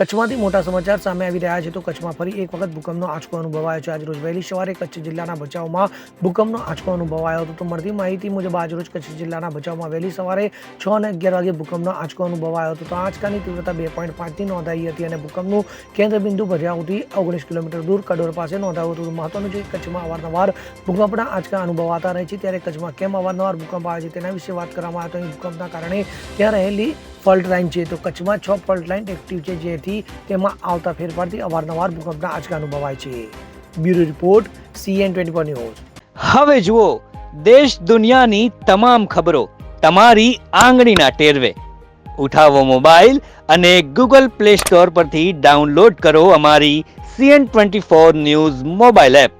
કચ્છમાંથી મોટા સમાચાર સામે આવી રહ્યા છે તો કચ્છમાં ફરી એક વખત ભૂકંપનો આંચકો અનુભવાયો છે. આજરોજ વહેલી સવારે કચ્છ જિલ્લાના ભચાઉમાં ભૂકંપનો આંચકો અનુભવાયો હતો. તો મળતી માહિતી મુજબ આજરોજ કચ્છ જિલ્લાના ભચાઉમાં વહેલી સવારે છ અને અગિયાર વાગે ભૂકંપનો આંચકો અનુભવાયો હતો. તો આંચકાની તીવ્રતા બે પોઈન્ટ પાંચની નોંધાઈ હતી અને ભૂકંપનું કેન્દ્રબિંદુ ભજાઉથી ઓગણીસ કિલોમીટર દૂર કડોર પાસે નોંધાયું હતું. મહત્વનું છે કચ્છમાં અવારનવાર ભૂકંપના આંચકા અનુભવાતા રહે છે. ત્યારે કચ્છમાં કેમ અવારનવાર ભૂકંપ આવે છે તેના વિશે વાત કરવામાં આવે તો ભૂકંપના કારણે ત્યાં રહેલી ફોલ્ટ લાઇન છે. તો કચ્છમાં છ ફોલ્ટ લાઇન એક્ટિવ છે, જેથી તેમાં આવતા ફેરફારથી અવારનવાર ભૂકંપના આંચકા અનુભવાય છે. Bureau report CN twenty four news. હવે જુઓ, દેશ દુનિયાની તમામ ખબરો તમારી આંગળીના ટેરવે. ઉઠાવો મોબાઈલ અને ગૂગલ પ્લે સ્ટોર પરથી ડાઉનલોડ કરો અમારી CN twenty four news mobile app.